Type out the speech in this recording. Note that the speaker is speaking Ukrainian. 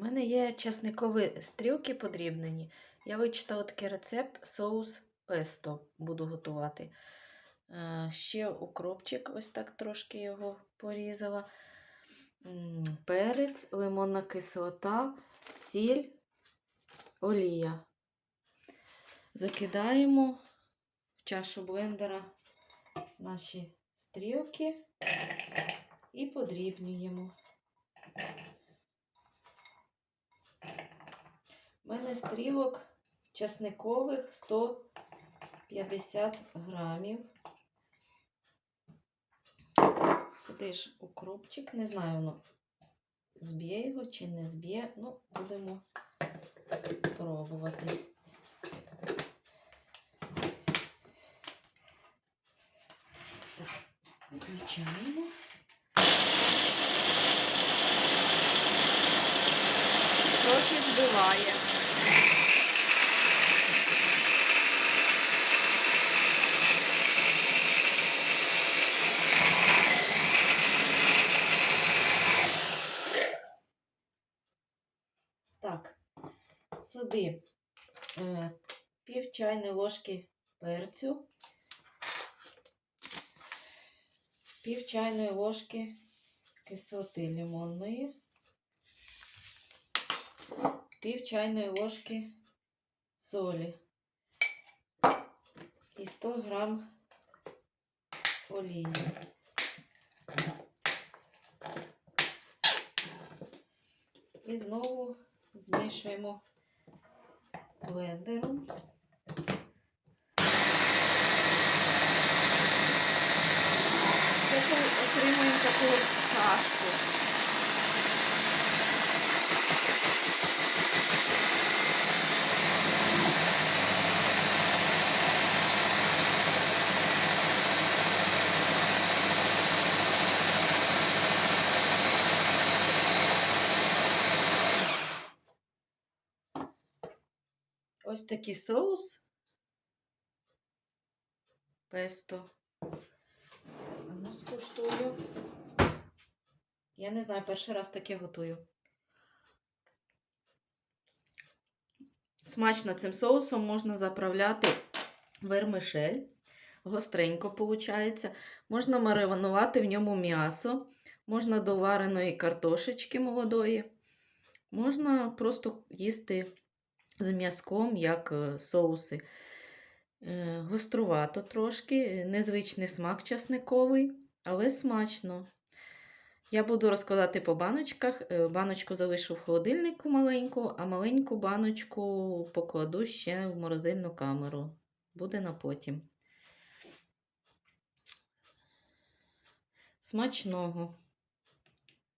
У мене є часникові стрілки подрібнені. Я вичитала такий рецепт соус песто буду готувати. Е, Ще укропчик, ось так трошки його порізала. Перець, лимонна кислота, сіль, олія. Закидаємо в чашу блендера наші стрілки і подрібнюємо. У мене стрілок часникових 150 грамів. Так, сюди ж укропчик. Не знаю, воно зб'є його чи не зб'є. Ну, будемо пробувати. Включаємо. Трохи збиває. Так, сюди. Е, пів чайної ложки перцю, пів чайної ложки кислоти лимонної, пів чайної ложки солі і 100 грам олії. І знову змішуємо блендером. Отримуємо таку кашку. Ось такий соус. Песто. Ну, скуштую. Я не знаю, перший раз таке готую. Смачно цим соусом можна заправляти вермишель. Гостренько виходить. Можна маринувати в ньому м'ясо, можна до вареної картошечки молодої. Можна просто їсти з м'язком, як е, соуси. Е, Гострувато трошки, незвичний смак часниковий, але смачно. Я буду розкладати по баночках. Е, Баночку залишу в холодильнику маленьку, а маленьку баночку покладу ще в морозильну камеру. Буде на потім. Смачного!